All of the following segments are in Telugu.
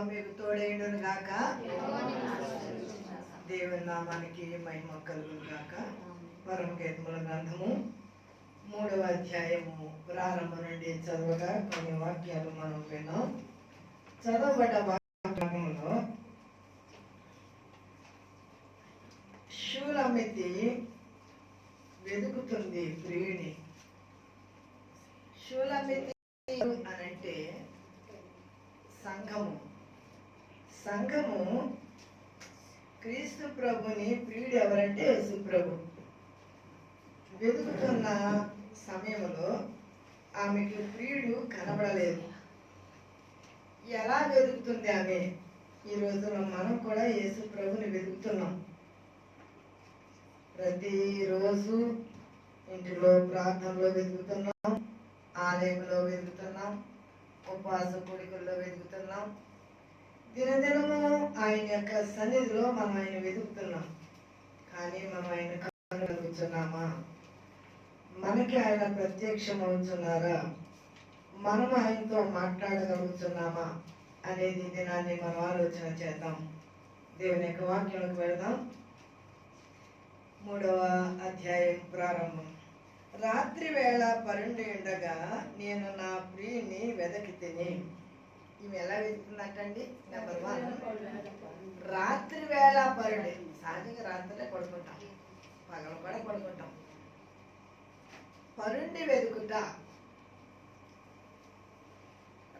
మీకు తోడేయుడును గాక. దేవుని నామానికి మహిమ కలుగును గాక. పరమగీతముల గ్రంథము మూడవ అధ్యాయము ప్రారంభం నుండి చదవగా కొన్ని వాక్యాలు మనం విన్నాం. చదవబడ్డ భాగంలో శూలమితి వెతుకుతుంది ప్రియుని. శూలమితి అనంటే సంఘము. సంఘము క్రీస్తు ప్రభుని ప్రియుడు ఎవరంటే యేసుప్రభు వెతుకుతున్న సమయంలో ఆమెకి ప్రియుడు కనబడలేదు. ఎలా వెతుకుతుంది ఆమె? ఈ రోజున మనం కూడా యేసు ప్రభుని వెతుకుతున్నాం. ప్రతిరోజు ఇంటిలో ప్రార్థనలో వెతుకుతున్నాం ఆలయంలో వెతుకుతున్నాం ఉపవాస కోడికల్లో వెతుకుతున్నాం దినదినము ఆయన యొక్క సన్నిధిలో మనం ఆయన వెతుకుతున్నాం. కానీ మనం ఆయన కలుగుతున్నామా? మనకి ఆయన ప్రత్యక్షం అవుతున్నారా మనం ఆయనతో మాట్లాడగలుగుతున్నామా? అనేది దినాన్ని మనం ఆలోచన చేద్దాం. దేవుని యొక్క వాక్యంలోకి వెళదాం. మూడవ అధ్యాయం ప్రారంభం. రాత్రి వేళ పరుండి ఉండగా నేను నా ప్రియుని వెదకి తిని ఈమె ఎలా వెతుకుతున్నట్టండి నెంబర్ వన్. రాత్రి వేళ పరుండి. సహజంగా రాత్రిలో పడుకుంటాం. పగలు కూడా పడుకుంటాం. పరుండి వెతుకుట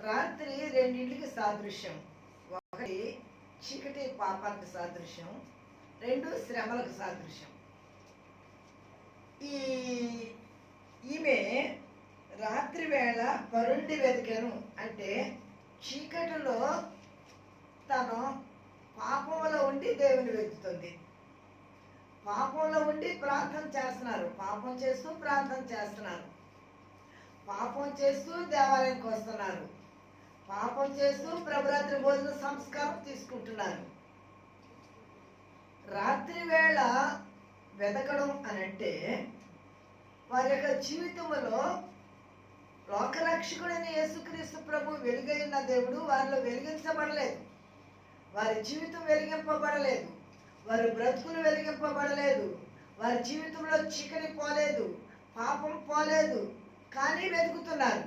రాత్రి రెండింటికి సాదృశ్యం. ఒకటి చీకటి పాపానికి సాదృశ్యం. రెండు శ్రమలకు సాదృశ్యం. ఈ ఈమె రాత్రి వేళ పరుండి వెతికాను అంటే చీకటిలో తను పాపంలో ఉండి దేవుని వెతుకుతుంది. పాపంలో ఉండి ప్రార్థన చేస్తున్నారు. పాపం చేస్తూ ప్రార్థన చేస్తున్నారు. పాపం చేస్తూ దేవాలయానికి వస్తున్నారు. పాపం చేస్తూ ప్రభురాత్రి భోజన సంస్కారం తీసుకుంటున్నారు. రాత్రి వేళ వెతకడం అనంటే వారి యొక్క జీవితంలో లోకరక్షకుడైన యేసుక్రీస్తు ప్రభు వెలుగైన దేవుడు వారిలో వెలిగించబడలేదు. వారి జీవితం వెలిగింపబడలేదు. వారి బ్రతుకులు వెలిగింపబడలేదు. వారి జీవితంలో చికని పోలేదు. పాపం పోలేదు. కానీ వెతుకుతున్నారు.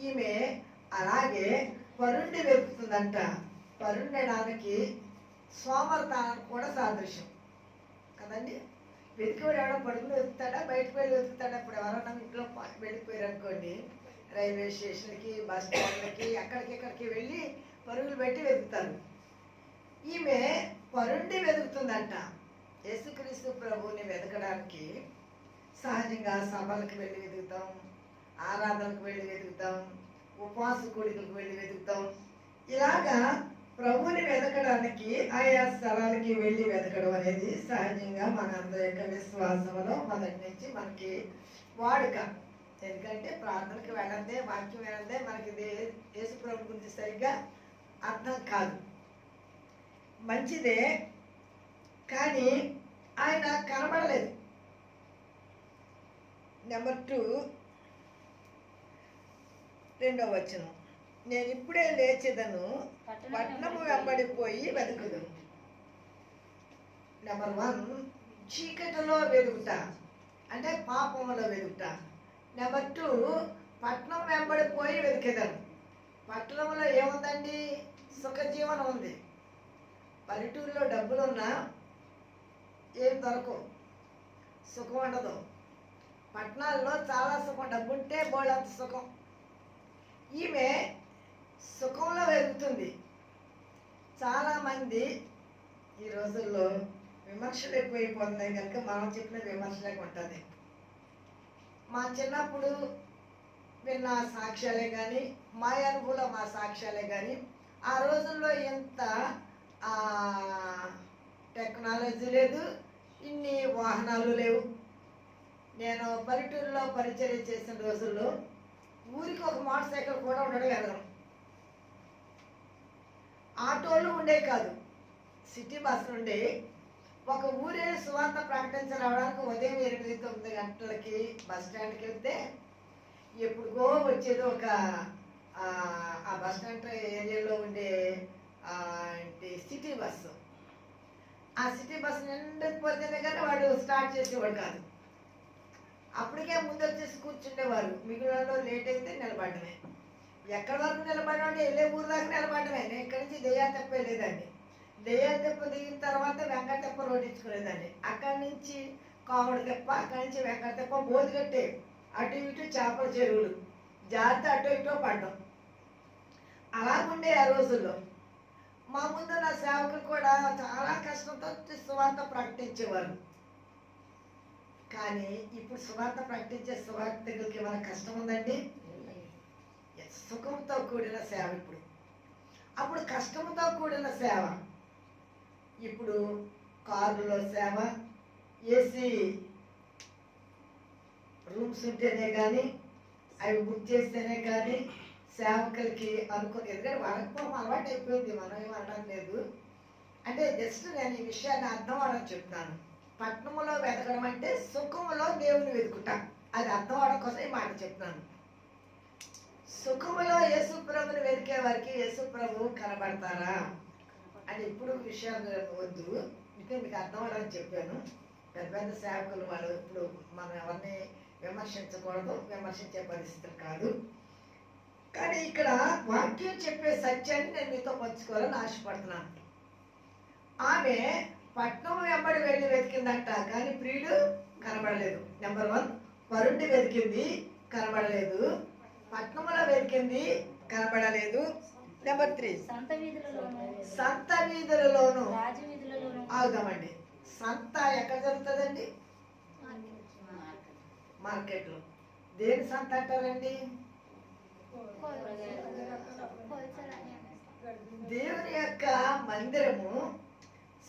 ఈమె అలాగే పరుండి వెతుకుతుందంట. పరుండడానికి సోమరతానికి కూడా సాదృశ్యం. కదండి? వెతికేవాడు ఎవడో పడుకుని వెతుకుతాడా? బయటకు వెళ్ళి వెతుకుతాడా? ఇప్పుడు ఎవరన్నా ఇంట్లో వెళ్ళిపోయారు అనుకోండి రైల్వే స్టేషన్కి బస్ స్టాండ్లకి అక్కడికి ఇక్కడికి వెళ్ళి పరుగులు పెట్టి వెతుకుతారు. ఈమె పరుండి వెతుకుతుందంట. యేసుక్రీస్తు ప్రభువుని వెతకడానికి సహజంగా సభలకు వెళ్ళి వెతుకుతాం ఆరాధనకు వెళ్ళి వెతుకుతాం ఉపవాస కోడికలకు వెళ్ళి వెతుకుతాం. ఇలాగా ప్రభువుని వెతకడానికి ఆయా స్థలాలకి వెళ్ళి వెతకడం అనేది సహజంగా మన అందరి యొక్క విశ్వాసంలో మొదటి నుంచి మనకి వాడుక. ఎందుకంటే ప్రార్థనకి వెళ్ళందే వాక్యం వెళ్ళందే మనకి యేసు ప్రభు గురించి సరిగ్గా అర్థం కాదు. మంచిదే కానీ ఆయన కనబడలేదు. నెంబర్ టూ రెండవ వచనం. నేను ఇప్పుడే లేచేదను పట్టణము వెంబడిపోయి వెతుకుదు నెంబర్ వన్ చీకటిలో వెలుగుతా అంటే పాపంలో వెతుకుట నెంబర్ టూ పట్నం వెంబడిపోయి వెతికేదాను పట్టణంలో ఏముందండి? సుఖజీవనం ఉంది. పల్లెటూరులో డబ్బులున్నా ఏం దొరకవు. సుఖం ఉండదు. పట్టణాల్లో చాలా సుఖం. డబ్బుంటే బోళ్ళంత సుఖం. ఈమె సుఖంలో వెతుకుతుంది. చాలామంది ఈ రోజుల్లో విమర్శలు ఎక్కువైపోతున్నాయి. కనుక మనం చెప్పిన విమర్శలకు ఉంటుంది మా చిన్నప్పుడు విన్న సాక్ష్యాలే కానీ మా అనుభవంలో మా సాక్ష్యాలే కానీ ఆ రోజుల్లో ఎంత టెక్నాలజీ లేదు ఇన్ని వాహనాలు లేవు. నేను పల్లెటూరులో పరిచర్య చేసిన రోజుల్లో ఊరికి ఒక మోటార్ సైకిల్ కూడా ఉండడం ఆటోలు ఉండే కాదు. సిటీ బస్సులు ఉండేవి. ఒక ఊరే సువార్త ప్రకటించి రావడానికి ఉదయం ఎనిమిది తొమ్మిది గంటలకి బస్ స్టాండ్కి వెళ్తే ఎప్పుడుగో వచ్చేది ఒక ఆ, బస్ స్టాండ్ ఏరియాలో ఉండే సిటీ బస్సు ఆ సిటీ బస్సు నిండకపోతేనే కానీ వాడు స్టార్ట్ చేసేవాడు కాదు. అప్పటికే ముందు వచ్చేసి కూర్చుండేవారు. మిగిలిన లేట్ అయితే నిలబడమే. ఎక్కడి వరకు నిలబడమంటే వెళ్ళే ఊరు దాకా నిలబడమే. నేను ఇక్కడి నుంచి దెయ్యా తెప్ప వెళ్ళేదాన్ని దెయ్యా తెప్ప దిగిన తర్వాత వెంకట తెప్ప రోడ్డించుకునేదాన్ని అక్కడి నుంచి కాముడు తెప్ప అక్కడి నుంచి వెంకట తెప్ప బోధిగట్టే అటు ఇటు చేపల చెరువులు. జాగ్రత్త అటు ఇటు పడ్డం. అలాగుండే ఆ రోజుల్లో మా ముందు నా సేవకులు కూడా చాలా కష్టంతో సువార్త ప్రకటించేవారు. కానీ ఇప్పుడు సువార్త ప్రకటించే సువార్తకులకి ఏమైనా కష్టం ఉందండి? సుఖంతో కూడిన సేవ ఇప్పుడు. అప్పుడు కష్టంతో కూడిన సేవ. ఇప్పుడు కారులో సేవ ఏసీ రూమ్స్ ఉంటేనే కానీ అవి బుక్ చేస్తేనే కానీ సేవకులకి అనుకుని ఎందుకంటే వాళ్ళకపోవడం అలవాటు అయిపోయింది మనం ఏం అనడం లేదు. అంటే జస్ట్ నేను ఈ విషయాన్ని అర్థం అవడం చెప్తాను. పట్నంలో వెతకడం అంటే సుఖములో దేవుని వెతుకుట. అది అర్థం అవడం కోసం ఈ మాట చెప్తాను. సుఖములో యేసుప్రభుని వెతికే వారికి యేసుప్రభు కనబడతారా? అంటే ఇప్పుడు విషయాలు వద్దు. ఇంకా మీకు అర్థం అవడానికి చెప్పాను. పెద్ద పెద్ద సేవకులు వాళ్ళు ఇప్పుడు మనం ఎవరిని విమర్శించకూడదు. విమర్శించే పరిస్థితులు కాదు. కానీ ఇక్కడ వాక్యం చెప్పే సత్యాన్ని నేను మీతో పంచుకోవాలని ఆశపడుతున్నాను. ఆమె పట్నం వెంబడి వెళ్ళి వెతికిందంట కానీ ప్రియుడు కనబడలేదు. నెంబర్ వన్ వరుణ్ణి వెతికింది కనబడలేదు. పట్నంలో వెతికింది కనబడలేదు. నెంబర్ త్రీ సంత వీధులలోను ఆగుదామండి. సంత ఎక్కడ జరుగుతుందండి? మార్కెట్లో. దేని సంత అంటారండి? దేవుని యొక్క మందిరము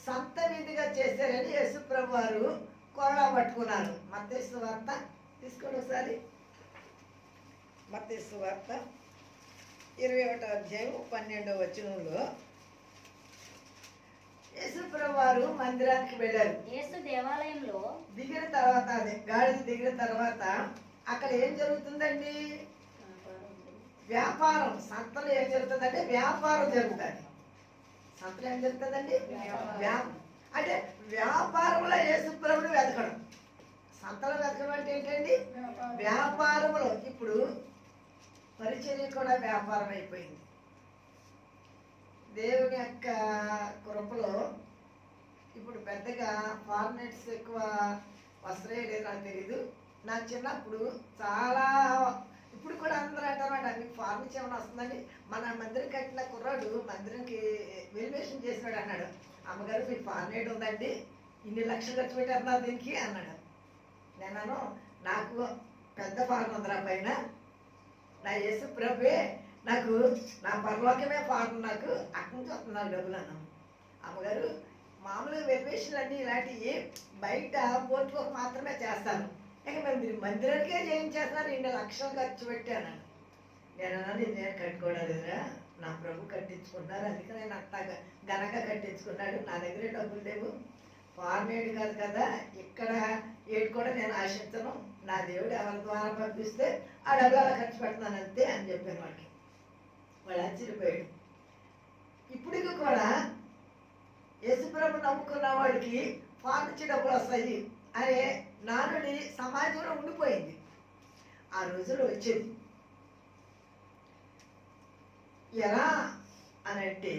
సంత వీధిగా చేశారని యేసుప్రభు వారు కొరడా పట్టుకున్నారు. మత్తేసు వార్త తీసుకోండి ఒకసారి. మత్తేసు వార్త. ఇరవై ఒకటో అధ్యాయం పన్నెండవ వచనంలో యేసుప్రభు వారు మందిరానికి వెళ్ళారు. యేసు దేవాలయంలో దిగిన తర్వాత అదే గాడిద దిగిన తర్వాత అక్కడ ఏం జరుగుతుందండి? వ్యాపారం. సంతలో ఏం జరుగుతుందంటే వ్యాపారం జరుగుతుంది. సంతలో ఏం జరుగుతుందండి? అంటే వ్యాపారంలో యేసుప్రభుని వెతకడం. సంతలో వెతకడం అంటే ఏంటండి? వ్యాపారంలో. ఇప్పుడు పరిచర్య కూడా వ్యాపారం అయిపోయింది. దేవుని యొక్క కృపలో ఇప్పుడు పెద్దగా ఫార్మేట్స్ ఎక్కువ వస్త్రే లేదు నాకు తెలీదు. నా చిన్నప్పుడు చాలా ఇప్పుడు కూడా అందరూ అంటారన్నమాట మీకు ఫార్మిస్ ఏమైనా వస్తుందండి? మన మందిరం కట్టిన కుర్రాడు మందిరంకి వెలివేషన్ చేసినాడు అన్నాడు. అమ్మగారు మీకు ఫార్మేట్ ఉందండి. ఇన్ని లక్షలు ఖర్చు పెట్టారు దీనికి అన్నాడు. నేనను నాకు పెద్ద ఫార్మ్ ఉందిరా పైన. నా యేసు ప్రభే నాకు నా పరలోకమే ఫార్మ్ నాకు అక్కడి నుంచి వస్తున్నాను డబ్బులు అన్నాం అమ్మగారు మామూలుగా వెలివేషన్లు అన్నీ ఇలాంటివి బయట పోర్టుకోక మాత్రమే చేస్తాను. ఇక మరి మీరు మందిరానికే చేయించేస్తున్నారు ఇన్ని లక్షలు ఖర్చు పెట్టాను. నేను అన్నాను నేను కట్టుకోవడాలేదురా నా ప్రభు కట్టించుకున్నారు అందుకనే నేను అంత ఘనంగా కట్టించుకున్నాడు. నా దగ్గరే డబ్బులు లేవు. ఫార్మేడ్ కాదు కదా ఇక్కడ ఏడు కూడా నేను ఆశించను. నా దేవుడు ఎవరి ద్వారా పంపిస్తే ఆ డబ్బులు అలా ఖర్చు పెడతాను అంతే అని చెప్పాను వాడికి. వాడు ఆశ్చర్యపోయాడు. ఇప్పటికి కూడా యశుప్రభు నమ్ముకున్న వాడికి ఫార్మసీ డబ్బులు వస్తాయి అనే నానుడి సమాజంలో ఉండిపోయింది. ఆ రోజులో వచ్చేది. ఎలా అనంటే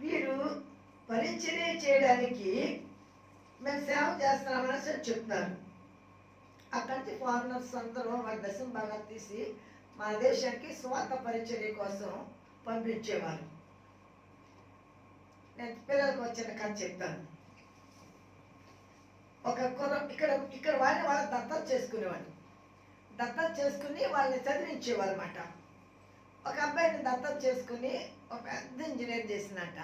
వీరు పరిచర్య చేయడానికి మేము సేవ చేస్తున్నామని సరే చెప్తారు అక్కడికి ఫారినర్స్ అందరూ వాళ్ళ దశం బాగా తీసి మన దేశానికి స్వార్థ పరిచర్య కోసం పంపించేవారు. నేను పిల్లలకు వచ్చిన కథ చెప్తాను. ఒక కుర్ర ఇక్కడ ఇక్కడ వాళ్ళని వాళ్ళ దత్తత చేసుకునేవాడు దత్తత చేసుకుని వాళ్ళని చదివించేవారు అన్నమాట ఒక అబ్బాయిని దత్తత చేసుకుని ఒక పెద్ద ఇంజనీర్ చేసిందంట.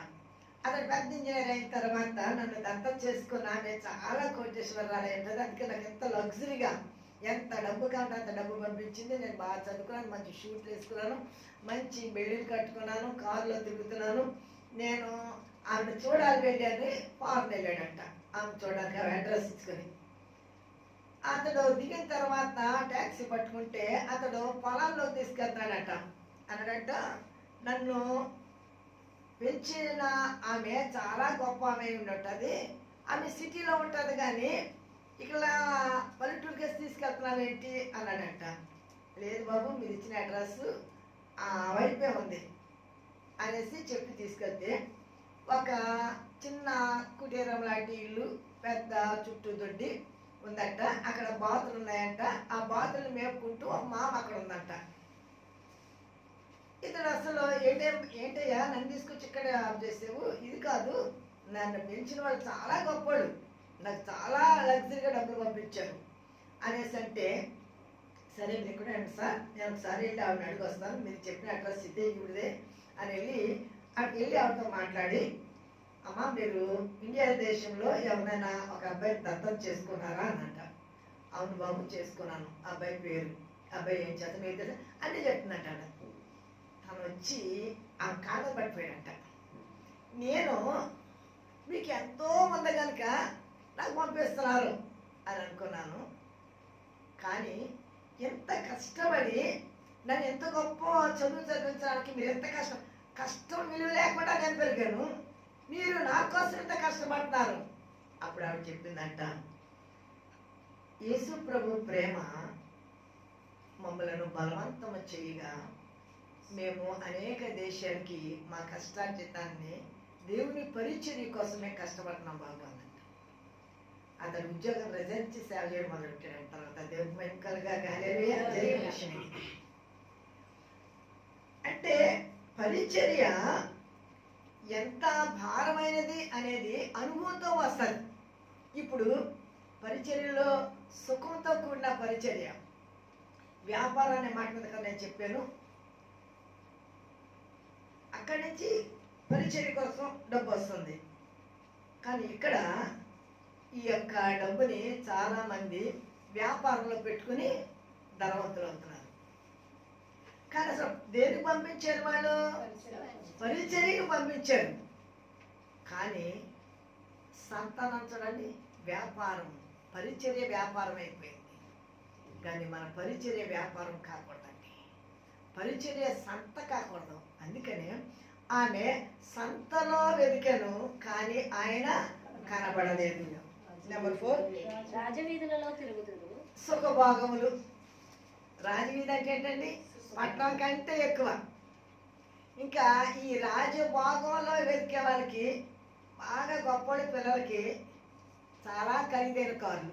అతను పెద్ద ఇంజనీర్ అయిన తర్వాత నన్ను దత్తం చేసుకుని నేను చాలా కోటేశ్వరాలు ఏంటది అందుకే నాకు ఎంత లగ్జరీగా ఎంత డబ్బు కావాలంటే అంత డబ్బు పంపించింది. నేను బాగా చదువుకున్నాను మంచి షూట్లు వేసుకున్నాను మంచి బిల్డింగ్ కట్టుకున్నాను కారులో తిరుగుతున్నాను. నేను ఆమె చూడాలి వెళ్ళాను ఫారెన్ వెళ్ళాడంట. ఆమె చూడాలి అడ్రస్ ఇచ్చుకొని. అతడు దిగిన తర్వాత ట్యాక్సీ పట్టుకుంటే అతడు పొలాల్లో తీసుకెళ్తాడట. అన్నాడంట నన్ను పెంచిన ఆమె చాలా గొప్ప ఆమె ఉండటది ఆమె సిటీలో ఉంటుంది కానీ ఇక్కడ పల్లెటూరుకి తీసుకెళ్తున్నాను ఏంటి అన్నాడంట. లేదు బాబు మీరు ఇచ్చిన అడ్రస్ వైపే ఉంది అనేసి చెప్పి తీసుకెళ్తే ఒక చిన్న కుటీరం లాంటి ఇల్లు పెద్ద చుట్టూ దొడ్డి ఉందంట. అక్కడ బాతులు ఉన్నాయంట ఆ బాతులు మేపుకుంటూ ఒక మామ అక్కడ ఉందంట. ఇతడు అసలు ఏంటే ఏంటయ్యా? నన్ను తీసుకొచ్చి ఇక్కడ ఆఫ్ చేసావు? ఇది కాదు. నన్ను పెంచిన వాళ్ళు చాలా గొప్పవాళ్ళు నాకు చాలా లగ్జరీగా డబ్బులు పంపించారు అనేసి అంటే సరే మీరు సార్. నేను ఒకసారి వెళ్ళి ఆవిడ అడిగి వస్తాను. మీరు చెప్పిన అడ్రస్ ఇదే ఇవిడిదే అని వెళ్ళి అక్కడికి వెళ్ళి ఆవిడతో మాట్లాడి అమ్మ మీరు ఇండియా దేశంలో ఎవరైనా ఒక అబ్బాయిని దత్తం చేసుకున్నారా? అని అంట. అవును బాబు చేసుకున్నాను. ఆ అబ్బాయి పేరు. అబ్బాయి ఏం చేత మీరు అన్నీ చెప్తున్నట్ట ఆవిడ. వచ్చి ఆ కాళ్ళ పడిపోయాడంట. నేను మీకు ఎంతో మంది కనుక నాకు పంపిస్తున్నారు అని అనుకున్నాను. కానీ ఎంత కష్టపడి నన్ను ఎంత గొప్ప చదువు చదివించడానికి మీరు ఎంత కష్టం కష్టం విలువ లేకుండా నేను పెరిగాను. మీరు నా కోసం ఎంత కష్టపడుతున్నారు. అప్పుడు ఆవిడ చెప్పిందంట యేసు ప్రభు ప్రేమ మమ్మలను బలవంతము చేయగా మేము అనేక దేశానికి మా కష్టార్జితాన్ని దేవుని పరిచర్య కోసమే కష్టపడుతున్నాం బాబు అన్నట్టు అతను ఉద్యోగం రిజైన్ చేసి సేవ చేయడం మొదలుపెట్టాడు తర్వాత గాలియా జరిగిన విషయం. అంటే పరిచర్య ఎంత భారమైనది అనేది అనుభవంతో వస్తుంది. ఇప్పుడు పరిచర్యలో సుఖంతో కూడిన పరిచర్య. వ్యాపారం అనే మాట మీద నేను చెప్పాను. అక్కడి నుంచి పరిచర్య కోసం డబ్బు వస్తుంది. కానీ ఇక్కడ ఈ యొక్క డబ్బుని చాలా మంది వ్యాపారంలో పెట్టుకుని ధనవంతులు అవుతున్నారు. కానీ అసలు దేనికి పంపించారు వాళ్ళు? పరిచర్యకు పంపించారు. కానీ సంతానం చూడండి వ్యాపారం పరిచర్య వ్యాపారం అయిపోయింది. కానీ మన పరిచర్య వ్యాపారం కాకుండా పరిచర్య సంత కాకూడదు. అందుకనే ఆమె సంతలో వెతికాను కానీ ఆయన కనబడలేదు. నెంబర్ ఫోర్ రాజవీధులలో తిరుగుదురు సుఖభోగములు. రాజవీధి అంటే ఏంటండి? పట్టణం కంటే ఎక్కువ. ఇంకా ఈ రాజభోగంలో వెతికే వాళ్ళకి బాగా గొప్పడి పిల్లలకి చాలా ఖరీదైన కార్లు.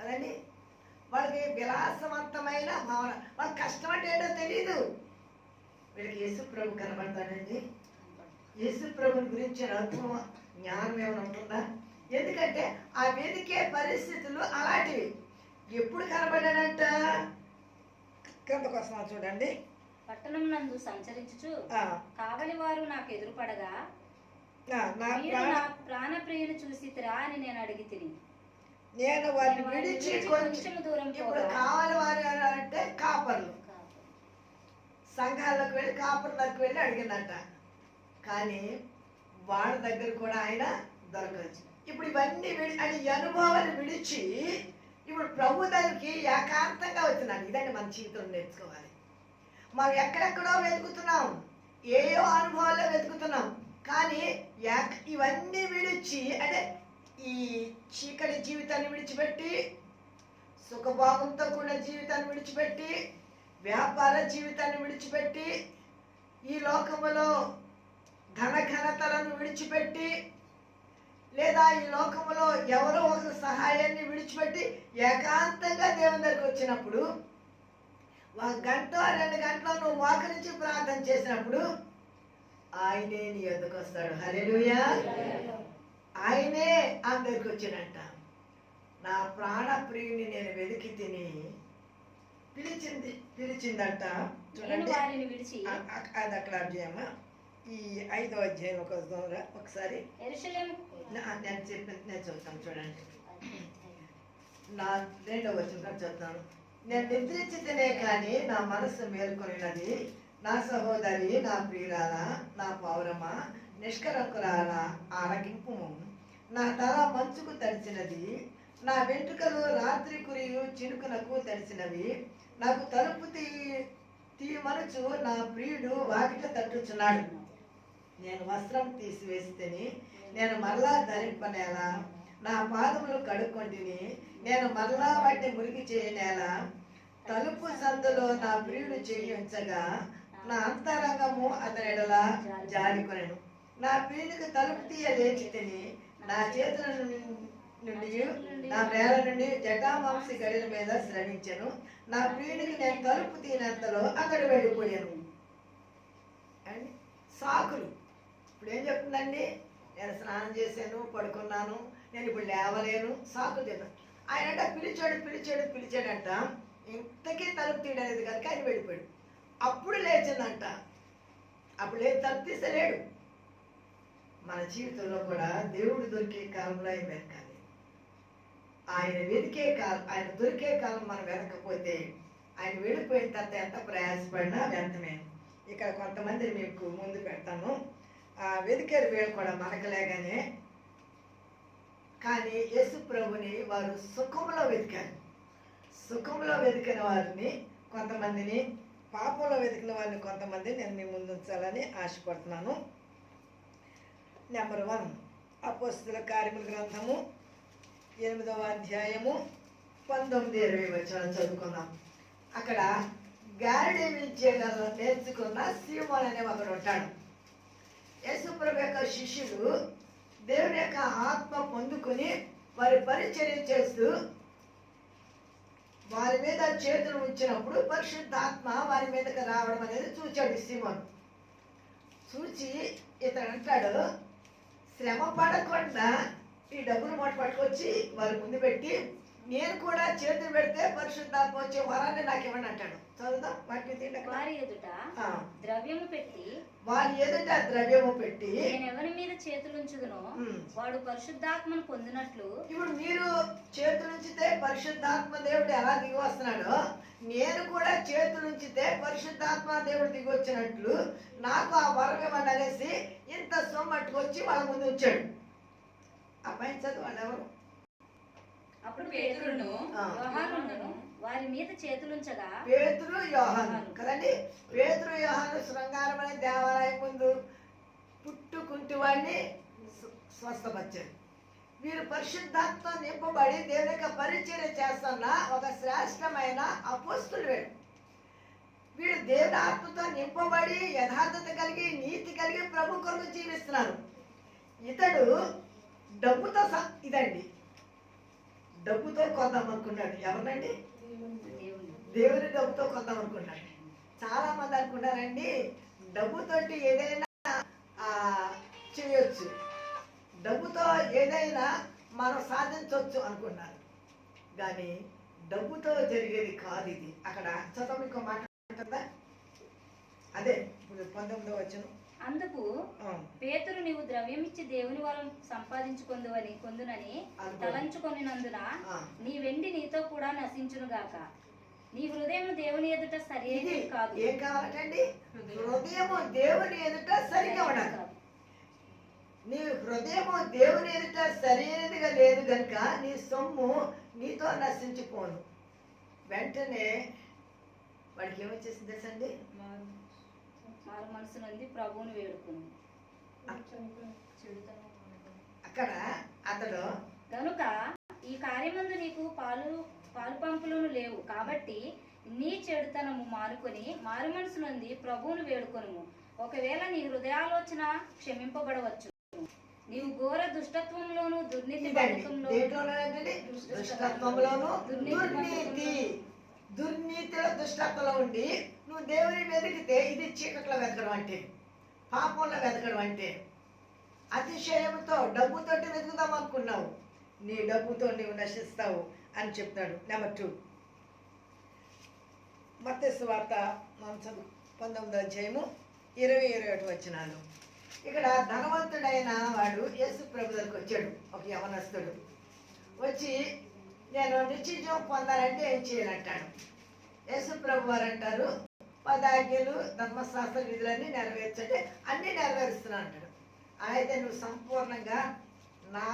కదండి? వాళ్ళకి విలాసవంతమైన భావన. వాళ్ళ కష్టం అంటే ఏంటో తెలియదు వీళ్ళకి యేసు ప్రభు కనబడతాడండి. యేసు ప్రభు గురించి అనుభవం జ్ఞానం ఏమైనా ఉంటుందా? ఎందుకంటే ఆ వెతికే పరిస్థితులు అలాంటివి. ఎప్పుడు కనబడాడంట వస్తున్నాం చూడండి. పట్టణం నందు సంచరించుచు కావలి వారు నాకు ఎదురుపడగా ప్రాణ నా ప్రాణప్రియుని చూసితిరా అని నేను అడిగి తిని. నేను వారిని విడిచి కొంచెం ఇప్పుడు కావాలి వారు అంటే కాపర్లు. సంఘాలకు వెళ్ళి కాపురులకు వెళ్ళి అడిగిందంట. కానీ వాళ్ళ దగ్గర కూడా ఆయన దొరకవచ్చు ఇప్పుడు ఇవన్నీ విడి అని అనుభవాలు విడిచి ఇప్పుడు ప్రభు దగ్గరికి ఏకాంతంగా వచ్చినాడు. ఇదండి మన జీవితంలో నేర్చుకోవాలి. మనం ఎక్కడెక్కడో వెతుకుతున్నాం. ఏయో అనుభవాల్లో వెతుకుతున్నాం. కానీ ఇవన్నీ విడిచి అంటే ఈ చీకటి జీవితాన్ని విడిచిపెట్టి సుఖభావంతో కూడిన జీవితాన్ని విడిచిపెట్టి వ్యాపార జీవితాన్ని విడిచిపెట్టి ఈ లోకములో ధన ఘనతలను విడిచిపెట్టి లేదా ఈ లోకములో ఎవరో ఒక సహాయాన్ని విడిచిపెట్టి ఏకాంతంగా దేవుని దగ్గరికి వచ్చినప్పుడు ఒక గంట రెండు గంటలు నువ్వు మోకరించి ప్రార్థన చేసినప్పుడు ఆయనే నీ ఎదుకొస్తాడు వస్తాడు. ఆయనే అందరికి వచ్చినట్ట. నా ప్రాణ ప్రియుని నేను వెతికి తిని పిలిచింది పిలిచిందంట. చూడండి. అది అక్కడ అధ్యాయమా? ఈ ఐదో అధ్యాయం ఒక ఒకసారి. నేను చెప్పిన నేను చూస్తాను చూడండి. నా రెండో వచ్చిన చూస్తాను నేను నిద్రించితేనే కానీ నా మనసు మేల్కొనినది నా సహోదరి నా ప్రియురాల నా పౌరమ? నిష్కరంకురాల ఆరగింపు నా తల మంచుకు తడిచినది నా వెంట్రుకలు రాత్రి కురియు చినుకునకు తడిచినవి. నాకు తలుపు తీ తీయమనుచు నా ప్రియుడు వాకిట తట్టుచున్నాడు. నేను వస్త్రం తీసివేస్తేని నేను మరలా ధరింపనేలా. నా పాదములు కడుక్కొంటిని నేను మరలా వాటిని మురికి చేయనేలా. తలుపు సందులో నా ప్రియుడు చేయించగా నా అంతరంగము అతనిడలా ఎడల జారికొనెను. నా ప్రియునికి తలుపు తీయలేచి తిని నా చేతుల నుండి నా వేల నుండి జటామాంసి గడిల మీద శ్రమించను. నా ప్రియునికి నేను తలుపు తీనంతలో అక్కడ వెళ్ళిపోయాను. అండ్ సాకులు. ఇప్పుడు ఏం చెప్తుందండి? నేను స్నానం చేశాను పడుకున్నాను నేను ఇప్పుడు లేవలేను సాకులు చెప్తాను ఆయన అంట పిలిచాడు పిలిచాడు పిలిచాడంట ఇంతకీ తలుపు తీయలేదు కనుక ఆయన వెళ్ళిపోయాడు. అప్పుడు లేచిందంట. అప్పుడు లేదు తలుపు తీసలేడు మన జీవితంలో కూడా దేవుడు దొరికే కాలంలో ఆయన వెతకాలి ఆయన వెతికే కాలం ఆయన దొరికే కాలం మనం వెతకపోతే ఆయన వెళ్ళిపోయిన తర్వాత ఎంత ప్రయాసపడినా వ్యర్థమే. ఇక్కడ కొంతమంది మీకు ముందు పెడతాను. ఆ వెతికారు కూడా మనకలేగానే. కానీ యేసు ప్రభుని వారు సుఖంలో వెతికారు. సుఖంలో వెతికిన వారిని కొంతమందిని పాపంలో వెతికిన వారిని కొంతమంది నేను మీ ముందు ఉంచాలని ఆశపడుతున్నాను. నెంబర్ వన్ అపోస్తుల కార్యముల గ్రంథము ఎనిమిదవ అధ్యాయము పంతొమ్మిది ఇరవై వచ్చిన చదువుకుందాం. అక్కడ గారిడి విద్యలను నేర్చుకున్న సీమోన్ అనే ఒకడు ఉంటాడు. యేసుప్రభు యొక్క శిష్యుడు దేవుని యొక్క ఆత్మ పొందుకుని వారి పరిచర్య చేస్తూ వారి మీద చేతులు ఉంచినప్పుడు పరిశుద్ధాత్మ వారి మీదకి రావడం అనేది చూచాడు సీమోన్. చూచి ఇతడు అంటాడు శ్రమ పడకుండా ఈ డబ్బులు మాట పట్టుకొచ్చి వారి ముందు పెట్టి నేను కూడా చేతులు పెడితే పరిశుద్ధాత్మ వచ్చే వరాన్ని నాకు ఇవ్వండి అంటాడు. చదువుదాం? వాటిని. వారి ఎదుట ద్రవ్యము పెట్టి వారి ఎదుట ద్రవ్యము పెట్టి నేను ఎవరి మీద చేతులుంచుదునో ఉమ్, వాడు పరిశుద్ధాత్మను పొందినట్లు ఇప్పుడు మీరు చేతులు ఉంచితే పరిశుద్ధాత్మ దేవుడు ఎలా దిగి వస్తున్నాడో నేను కూడా చేతులు ఉంచితే పరిశుద్ధాత్మ దేవుడు దిగి వచ్చినట్లు నాకు ఆ వరం ఇవ్వండి అనేసి ఇంత సొమ్మట్టుకు వచ్చి వాళ్ళ ముందు ఉంచాడు. అబ్బాయి చదువు వాళ్ళు ఎవరు? అప్పుడు పేతురును. యోహానును వారి మీద చేతులుంచగా పేతురు యోహాను. కదండి? పేతురు యోహాను శృంగారం అనే దేవాలయం ముందు పుట్టుకుంటూ వాడిని స్వ- స్వస్థపరిచారు. వీరు పరిశుద్ధాత్మ నింపబడి దేవుని యొక్క పరిచర్య చేస్తున్న ఒక శ్రేష్టమైన అపోస్తులు వీడు వీడు దేవుని ఆత్మతో నింపబడి యథార్థత కలిగి నీతి కలిగి ప్రభు కొరకు జీవిస్తున్నారు. ఇతడు డబ్బుతో ఇదండి. డబ్బుతో కొందాం అనుకున్నాడు. ఎవరినండి దేవుని. డబ్బుతో కొందాం అనుకున్నాడు. చాలా మంది అనుకున్నారండి డబ్బుతోటి ఏదైనా చేయొచ్చు. డబ్బుతో ఏదైనా మనం సాధించవచ్చు అనుకున్నారు. కానీ డబ్బుతో జరిగేది కాదు ఇది. అక్కడ చదువు ఇంకో మాట అదే ఇప్పుడు పంతొమ్మిదో వచ్చిన అందుకు పేతురు నీవు ద్రవ్యమిచ్చి దేవుని వరం సంపాదించుకొందువని కొందునని తలంచుకొనినందున నీ వెండి నీతో కూడా నశించును గాక. నీ హృదయం దేవుని ఎదుట సరైనది కాదు. ఏం కావాలంటండి? హృదయము దేవుని ఎదుట సరిగా ఉండాలి. నీ హృదయము దేవుని ఎదుట సరైనదిగా లేదు గనుక నీ సొమ్ము నీతో నశించిపోను. వెంటనే వాడికి ఏమొచ్చేసింది తెలుసండి? మారు మనసు నుండి ప్రభువుని వేడుకుని అక్కడ అతడు గనుక ఈ కార్యమందు నీకు పాలు పాలు పంపులను లేవు. కాబట్టి నీ చెడుతనము మానుకొని మారు మనసు నుండి ప్రభువును వేడుకొనుము. ఒకవేళ నీ హృదయాలోచన క్షమింపబడవచ్చు. నీవు ఘోర దుష్టత్వంలోను దుర్నీతి దుర్నీతి దుర్నీతిలో దుష్టత్వంలో ఉండి నువ్వు దేవుని వెతికితే ఇది చీకట్లో వెతకడం అంటే పాపంలో వెతకడం అంటే. అతిశయంతో డబ్బుతోటి వెతుకుదాం అనుకున్నావు. నీ డబ్బుతో నీవు నశిస్తావు అని చెప్తాడు. Number two. మత్స్సు వార్త మాంసం పంతొమ్మిది పంతొమ్మిదో అధ్యాయము ఇరవై ఇరవై ఒకటి వచ్చినాను ఇక్కడ ధనవంతుడైన వాడు యేసు ప్రభు దగ్గరికి వచ్చాడు. ఒక యవనస్తుడు. వచ్చి నేను నిత్యజీవం పొందాలంటే ఏం చేయాలంటాడు? యేసు ప్రభు వారు అంటారు పదాజ్ఞలు ధర్మశాస్త్ర విధులన్నీ నెరవేర్చంటే అన్నీ నెరవేరుస్తున్నాను అంటాడు. అయితే నువ్వు సంపూర్ణంగా నా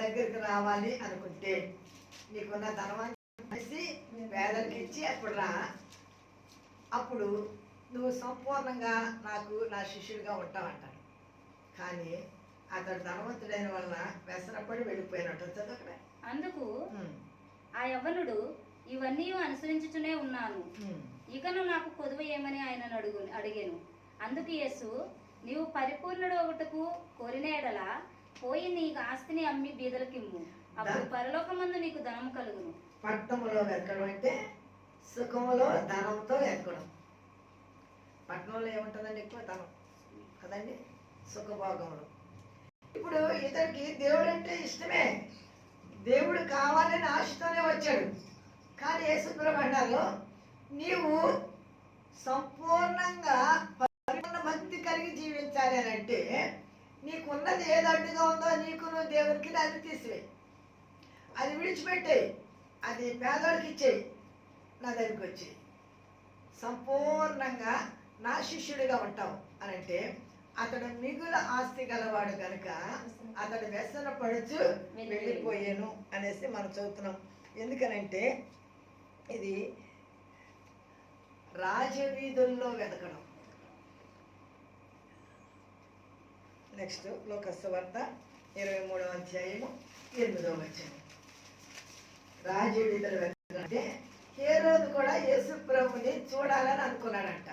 దగ్గరికి రావాలి అనుకుంటే నీకున్న ధనవాన్ని వేసి పేదలకు ఇచ్చి అప్పుడు రా. అప్పుడు నువ్వు సంపూర్ణంగా నాకు నా శిష్యుడిగా ఉంటావంటాడు కానీ అతడు ధనవంతుడైన వలన వ్యసనపడి వెళ్ళిపోయినట్టు చదువు అక్కడ అందుకు ఆ యవ్వనుడు ఇవన్నీ అనుసరించుతూనే ఉన్నాను. ఇకను నాకు కొదువ ఏమని ఆయన అడుగు అడిగాను. అందుకు యేసు నీవు పరిపూర్ణుడు ఒకటకు కోరిన ఎడల పోయి నీ ఆస్తిని అమ్మి బీదలకిమ్ము. అప్పుడు పరలోకమందు నీకు ధనము కలుగును. పట్టణంలో వెతకడం అంటే సుఖములో ధనంతో వెతకడం పట్టణంలో ఏముంటుందండి ఎక్కువ ధనం? కదండి? సుఖభోగములు. ఇప్పుడు ఇతనికి దేవుడు అంటే ఇష్టమే. దేవుడు కావాలని ఆశతోనే వచ్చాడు. కానీ యేసుప్రభు అన్నారు నీవు సంపూర్ణంగా పరిపూర్ణ భక్తి కలిగి జీవించాలి అని అంటే నీకున్నది ఏది అడ్డుగా ఉందో నీకు నువ్వు దేవునికి అది తీసివేయి అది విడిచిపెట్టేయి. అది పేదోడికి ఇచ్చేయి. నా దగ్గరికి వచ్చేయి సంపూర్ణంగా నా శిష్యుడిగా ఉంటావు అని అంటే అతడు మిగుల ఆస్తి గలవాడు కనుక అతడు వ్యసన పడుచు వెళ్ళిపోయాను. అనేసి మనం చదువుతున్నాం. ఎందుకనంటే ఇది రాజవీధుల్లో వెతకడం. నెక్స్ట్ లోకస్సు వార్త ఇరవై మూడవ అధ్యాయము ఎనిమిదవ వచ్చాము రాజవీధులు వెతకడం అంటే ఏ రోజు కూడా యేసు ప్రభుని చూడాలని అనుకున్నాడంట.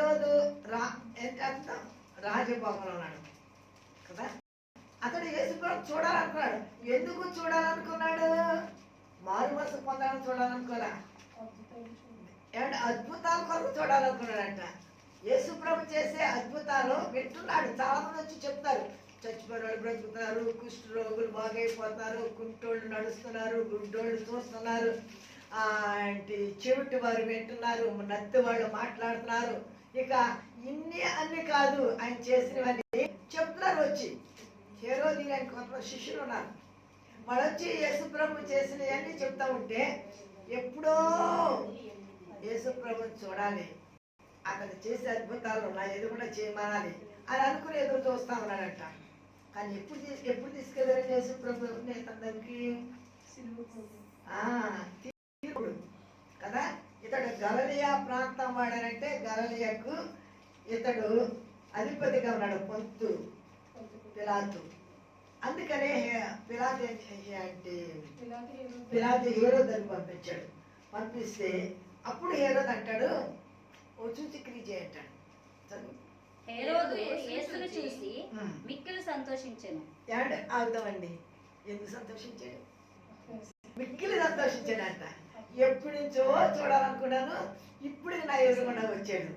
రోజు రా రాజభవనంలో ఉన్నాడు కదా అతడు యేసు ప్రభు చూడాలనుకున్నాడు. ఎందుకు చూడాలనుకున్నాడు? మారు మనసు పొందాలని చూడాలనుకోరా ఏమంటే అద్భుతాల కొరకు చూడాలనుకున్నాడంట. యేసు ప్రభు చేసే అద్భుతాలు వింటున్నాడు. చాలా మంది వచ్చి చెప్తారు. చచ్చిపోయిన వాళ్ళు బ్రతుకుతున్నారు కుష్టి రోగులు బాగైపోతున్నారు. కుంటోళ్ళు నడుస్తున్నారు. గుడ్డోళ్ళు చూస్తున్నారు. ఆ, చెవిటి వారు వింటున్నారు. నత్తి వాళ్ళు మాట్లాడుతున్నారు. ఇక ఇన్ని అన్ని కాదు. ఆయన చేసినవన్నీ చెప్తున్నారు వచ్చి. హేరో దిగాని కొంత శిష్యులు ఉన్నారు వాళ్ళు వచ్చి యేసుప్రభు చేసినవన్నీ చెప్తా ఉంటే ఎప్పుడో యేసుప్రభు చూడాలి. అతను చేసే అద్భుతాలు ఉన్నాయి ఎదురు కూడా చేయమనాలి అని అనుకుని ఎదురు చూస్తా ఉన్నాడట. కానీ ఎప్పుడు తీ- ఎప్పుడు తీసుకెళ్ళారు యేసుప్రభు నేను తన దగ్గరికి కదా? ఇతడు గలలియా ప్రాంతం వాడనంటే గలలియకు ఇతడు అధిపతిగా ఉన్నాడు పొత్తు పిలాతు. అందుకనే హే- పిలాతు అంటే పిలాతు హేరోదని పంపించాడు. పంపిస్తే అప్పుడు హేరోద్ అంటాడు ఓ చూసి హేరోదు యేసును చూసి. మిక్కిలి సంతోషించెను. ఏమంటే ఆగుదామండి ఎందుకు సంతోషించాడు? మిక్కిలి సంతోషించాడంట. ఎప్పటి నుంచో చూడాలనుకున్నాను ఇప్పుడు నా ఎదురుకుండా వచ్చాడు.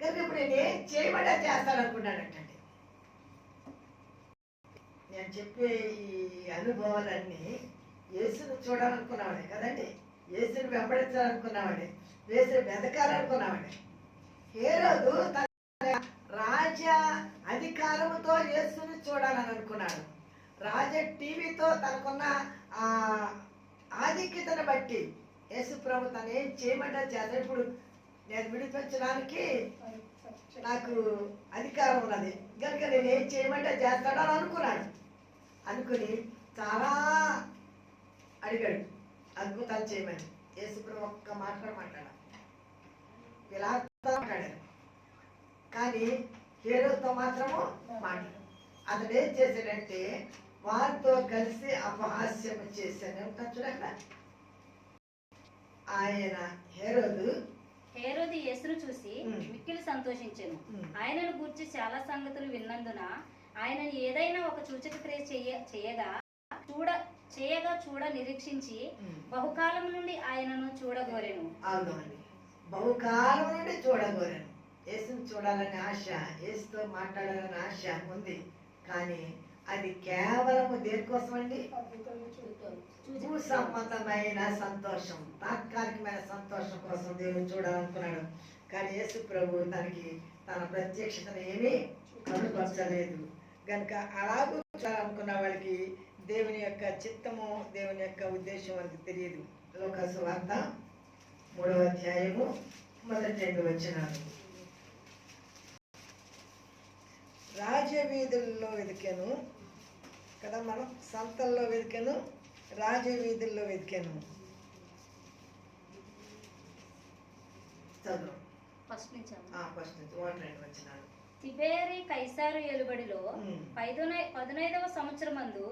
కనుక ఇప్పుడు నేను ఏం చేయబడా చేస్తాననుకున్నాడంటండి నేను చెప్పే ఈ అనుభవాలన్నీ యేసును చూడాలనుకున్నావాడే కదండి? యేసుని వెంబడించాలనుకున్నావాడే యేసుని వెతకాలనుకున్నావాడే. ఏ రోజు తన రాజ అధికారముతో యేసుని చూడాలని అనుకున్నాడు రాజ టీవీతో తనకున్న ఆ ఆధిక్యతను బట్టి యేసు ప్రభు తను ఏం చేయమంటే చేస్తాడు. ఇప్పుడు నేను విడిపించడానికి నాకు అధికారం ఉన్నది. కనుక నేను ఏం చేయమంటే చేస్తాడో అని అనుకున్నాడు. అనుకుని చాలా అడిగాడు. అద్భుతాలు చేయమని. యేసు ప్రభు ఒక్క మాట కూడా మాట్లాడాడు ఇలా మాట్లాడారు. కానీ హేరోతో మాత్రము మాట్లాడు. అతడు ఏం చేశాడంటే వారితో కలిసి అపహాస్యం చేశాను. చూడండి. ఆయన హేరోదు హేరోది యేసును చూసి. మిక్కిలి సంతోషించెను. ఆయనను గూర్చి చాలా సంగతులు విన్నందున ఆయనను ఏదైనా ఒక సూచక క్రియ చేయ చేయగా చూడ చేయగా చూడ నిరీక్షించి బహుకాలం నుండి ఆయనను చూడగోరెను. అవునండి. బహుకాలం నుండి చూడగోరాను. యేసుని చూడాలనే ఆశ యేసుతో మాట్లాడాలనే ఆశ ఉంది. కానీ అది కేవలము దేనికోసం అండి భూ సంబంధమైన సంతోషం తాత్కాలికమైన సంతోషం కోసం దేవుని చూడాలనుకున్నాడు. కానీ యేసు ప్రభు తనకి తన ప్రత్యక్షతను ఏమీ కనుపరచలేదు. కనుక అలాగూ చూడాలనుకున్న వాళ్ళకి దేవుని యొక్క చిత్తము దేవుని యొక్క ఉద్దేశం మనకి తెలియదు. లోకసు వార్త మూడవ అధ్యాయము మొదటి రెండు వచ్చినారు రాజవీధుల్లో వెతికాను కదా మనం? సంతల్లో వెతికాను రాజవీధుల్లో వెతికాను. ఫస్ట్ నుంచి. ఫస్ట్ నుంచి వచ్చినాడు తిబేరి కైసారు ఏలుబడిలో. పైదునై పదునైదవ సంవత్సరం మందు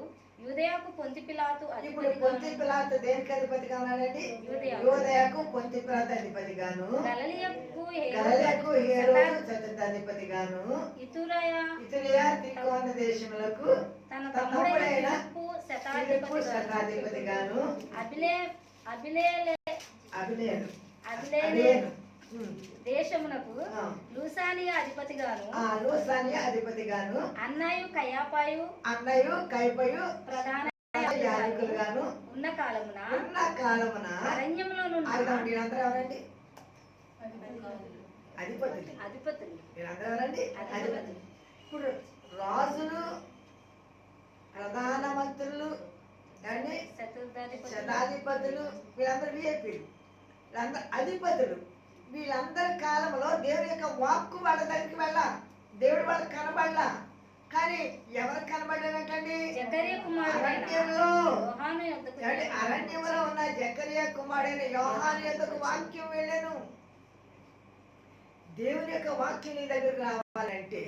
యూదయాకు పొంతి పిలాతు ఇప్పుడు పొంతి పిలాతు దేనికి అధిపతిగా ఉన్నాడండి? యూదయాకు. పొంతి పిలాతు అధిపతిగాను. గలలియకు గలలకు హేరోదు చతుర్థ అధిపతిగాను ఇతురయ ఇతరియా తిక్కోన దేశములకు తన తమ్ముడైన ఫిలిప్పు శతాధిపతిగాను. అబిలే అబిలేలే అభిలేను. అభిలేను. దేశమునకు. లూసానియా అధిపతిగాను. లూసానియా అధిపతిగాను. అన్నయు కయాపాయు అన్నయు కైపయు ప్రధాన యాజకులుగాను. ఉన్న కాలమున ఉన్న కాలమున అరణ్యంలో వీళ్ళందరూ ఎవరండి? అధిపతులు. అధిపతులు. ఎవరండి? ఇప్పుడు రాజులు ఏమండి చతుర్థాధిపతులు. శతాధిపతులు వీళ్ళందరూ విఐపీలు వీళ్ళందరూ అధిపతులు. వీళ్ళందరి కాలంలో దేవుని యొక్క వాక్కు వాళ్ళ దగ్గరికి వెళ్ళా. దేవుడు వాళ్ళకి కనబడలా. కానీ ఎవరు కుమారుడైన అరణ్యంలో? అరణ్యంలో ఉన్న జకరియా కుమారుడైన యోహాను యొక్క వాక్యం వెళ్ళాను. దేవుని యొక్క వాక్యం నీ దగ్గరకు రావాలంటే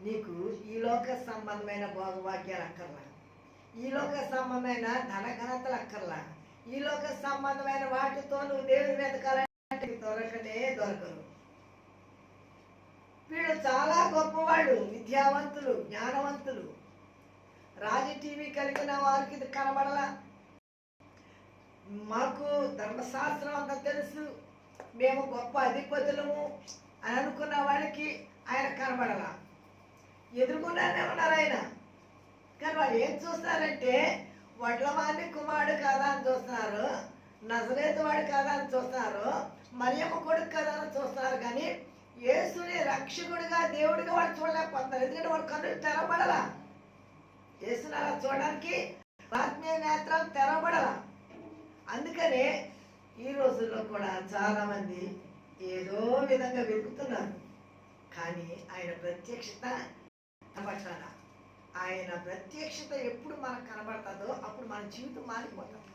నీకు ఈ లోక సంబంధమైన భోగవాక్యాలు అక్కర్లా. ఈ లోక సంబంధమైన ధనఘనతలు అక్కర్లా. ఈ లోక సంబంధమైన వాటితో నువ్వు దేవుని వెతకాలంటే నీకు దొరకనే దొరకరు. వీళ్ళు చాలా గొప్పవాళ్ళు విద్యావంతులు జ్ఞానవంతులు. రాజు టీవీ కలిగిన వారికి ఇది కనబడలా. మాకు ధర్మశాస్త్రం అంతా తెలుసు. మేము గొప్ప అధిపతులము అని అనుకున్న వాళ్ళకి ఆయన కనబడలా. ఎదుర్కొన్నానే ఉన్నారు ఆయన. కానీ వాళ్ళు ఏం చూస్తున్నారంటే వడ్లవాణి కుమారుడు కాదా అని చూస్తున్నారు నజరేతు వాడు కాదా అని చూస్తున్నారు మరియమ్మ కొడుకు కదా చూస్తున్నారు కానీ యేసుని రక్షకుడిగా దేవుడిగా వాళ్ళు చూడలేకపోతున్నారు. ఎందుకంటే వాడు కన్నులు తెరబడలా యేసుని అలా చూడడానికి ఆత్మీయ నేత్రాలు తెరవబడలా. అందుకనే ఈ రోజుల్లో కూడా చాలా మంది ఏదో విధంగా వెతుకుతున్నారు. కానీ ఆయన ప్రత్యక్షత కనబడాల ఆయన ప్రత్యక్షత ఎప్పుడు మనకు కనబడుతుందో అప్పుడు మన జీవితం మారిపోతుంది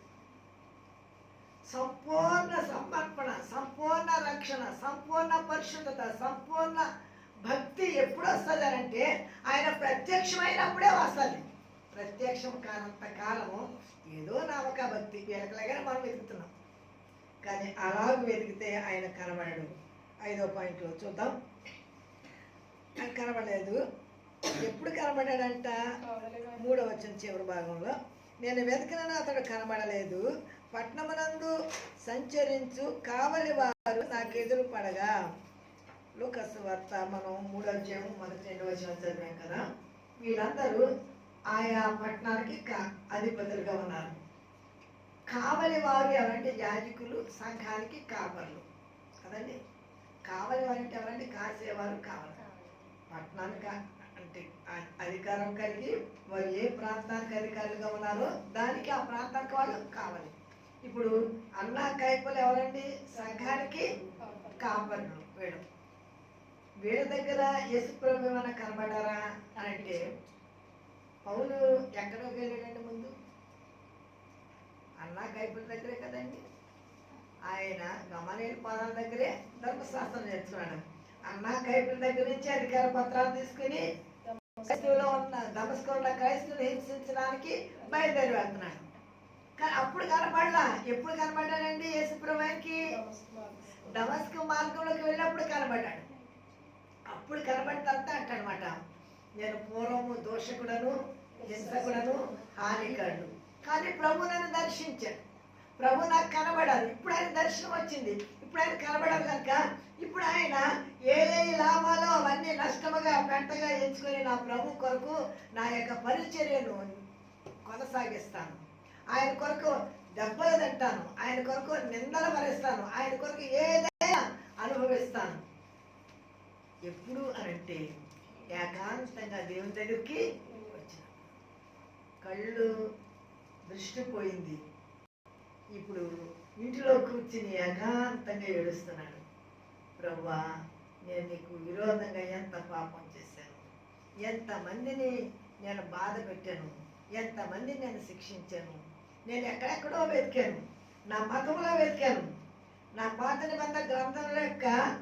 సంపూర్ణ సమర్పణ సంపూర్ణ రక్షణ సంపూర్ణ పరిశుద్ధత సంపూర్ణ భక్తి ఎప్పుడు వస్తుంది అంటే ఆయన ప్రత్యక్షమైనప్పుడే వస్తుంది. ప్రత్యక్షం కానంత కాలము ఏదో నామక భక్తి వీళ్ళకిలాగానే మనం వెతుకుతున్నాం. కానీ అలాగ వెతికితే ఆయన కనబడడు. ఐదో పాయింట్లో చూద్దాం. ఆయన కనబడలేదు. ఎప్పుడు కనబడాడంట? మూడో వచ్చిన చివరి భాగంలో. నేను వెతికినను అతడు కనబడలేదు. పట్నమునందు సంచరించు కావలి వారు నాకు ఎదురు పడగా. లూకస్ వార్త మనం మూడో అధ్యాయం మొదటి రెండు వచ్చిన చదివాం కదా. వీళ్ళందరూ ఆయా పట్టణానికి కా- అధిపతులుగా ఉన్నారు. కావలి వారు ఎవరంటే యాజకులు సంఘానికి కాపర్లు. కదండి? కావలి వారు అంటే ఎవరంటే కాసేవారు కావాలి. పట్టణానికి? అంటే అధికారం కలిగి వారు ఏ ప్రాంతానికి అధికారులుగా ఉన్నారో దానికి ఆ ప్రాంతానికి వాళ్ళు కావాలి. ఇప్పుడు అన్నా కైపలు ఎవరండి? సంఘానికి కాపర్లు వీడు వీడి దగ్గర యేసుప్రభు ఏమైనా కనబడారా అని అంటే పౌలు ఎక్కడికి వెళ్ళాడండి ముందు? అన్నా కైపుల దగ్గరే కదండి. ఆయన గమనేలు పాదాల దగ్గరే ధర్మశాస్త్రం నేర్చుకున్నాడు. అన్నా కైపుల దగ్గర నుంచి అధికార పత్రాలు తీసుకుని క్రైస్తవులో ఉన్న దమస్కంలో క్రైస్తవులు హింసించడానికి బయలుదేరి వెళ్తున్నాడు. అప్పుడు కనపడలా. ఎప్పుడు కనపడ్డాడండి యేసుప్రభానికి డమస్కు మార్గంలోకి వెళ్ళినప్పుడు కనబడ్డాడు అప్పుడు కనబడిన తర్వాత అంటాడనమాట నేను పూర్వము దోషకుడను హింసకుడను హానికరుడు. కానీ ప్రభు నన్ను దర్శించాడు. ప్రభు నాకు కనబడాలి. ఇప్పుడు ఆయన దర్శనం వచ్చింది. ఇప్పుడు ఆయన కనబడాలి కనుక ఇప్పుడు ఆయన ఏ ఏ లాభాలు అవన్నీ నష్టముగా పెంటగా ఎంచుకొని నా ప్రభు కొరకు నా యొక్క పరిచర్యను కొనసాగిస్తాను. ఆయన కొరకు దెబ్బలు తింటాను. ఆయన కొరకు నిందలు భరిస్తాను ఆయన కొరకు ఏదైనా అనుభవిస్తాను. ఎప్పుడు అనంటే ఏకాంతంగా దేవుని దగ్గరికి వచ్చిన. కళ్ళు దృష్టి పోయింది. ఇప్పుడు ఇంటిలో కూర్చుని ఏకాంతంగా ఏడుస్తున్నాడు. ప్రవ్వా నేను నీకు విరోధంగా ఎంత పాపం చేశాను? ఎంతమందిని నేను బాధ పెట్టాను? ఎంతమందిని నేను శిక్షించాను? నేను ఎక్కడెక్కడో వెతికాను. నా మతంలో వెతికాను. నా పాత నిబంధన గ్రంథంలో యొక్క